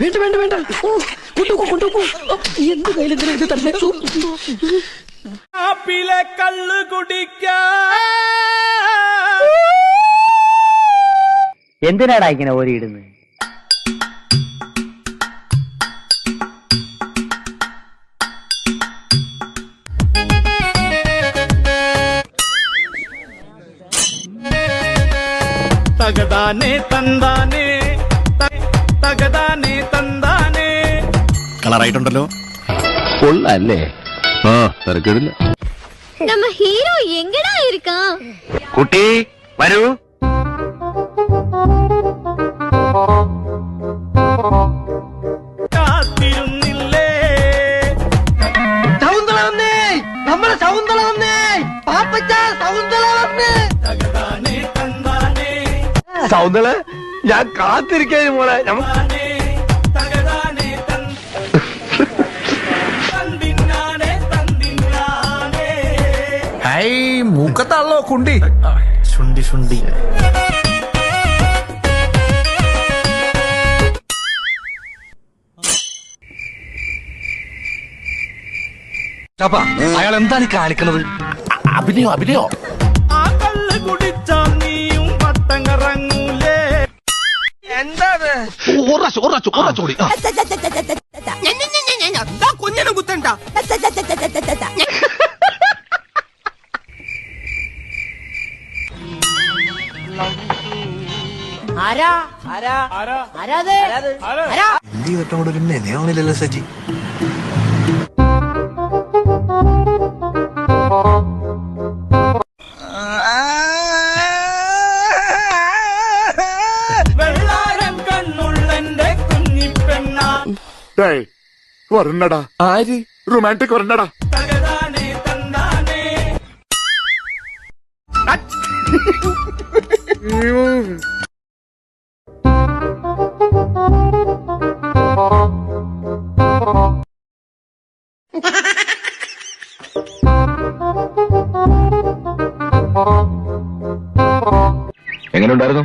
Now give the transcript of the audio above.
വേണ്ട വേണ്ട വേണ്ട. കൊണ്ടുപോ കൊണ്ടുപോ. എന്ത് കയ്യിലെന്തിനാ ഇത് തന്നെ ആപ്പിലെ കള്ള് കുടിക്കാൻ എന്തിനാടാ ഇങ്ങനെ ഓരിയിടുന്നത് തകതാനേ തന്താനേ തകതാനെ തന്താനെ. കളറായിട്ടുണ്ടല്ലോ. കൊള്ളല്ലേ? ആ തിരക്കേടില്ല. நம்ம ഹീറോ എങ്ങടാ இருக்கான் കുട്ടി വരൂ. കാത്തിരുന്നില്ലേ? സൗന്ദര വന്നേ നമ്മളെ പാപ്പച്ച സൗന്ദര വന്നേ. തകതാനെ സൗന്ദര ഞാൻ കാത്തിരിക്കാനും മോളെ. മൂക്കത്താണല്ലോ കുണ്ടി. ശുണ്ടി ശുണ്ടി. അയാൾ എന്താണ് കാണിക്കുന്നത് അഭിനയോ അഭിനയോ? ആ കല്ല് കുടിച്ചാൽ നീയും പട്ടം കറങ്ങ. ഒറാച്ചു ഒറാച്ചു ഒറാച്ചു കൂടി കൊഞ്ഞനം കുത്തണ്ട? ആരാ? டேய் வரண்டா ആര് ரொமான்டிக் வரண்டா എങ്ങനെ ഉണ്ടായിരുന്നു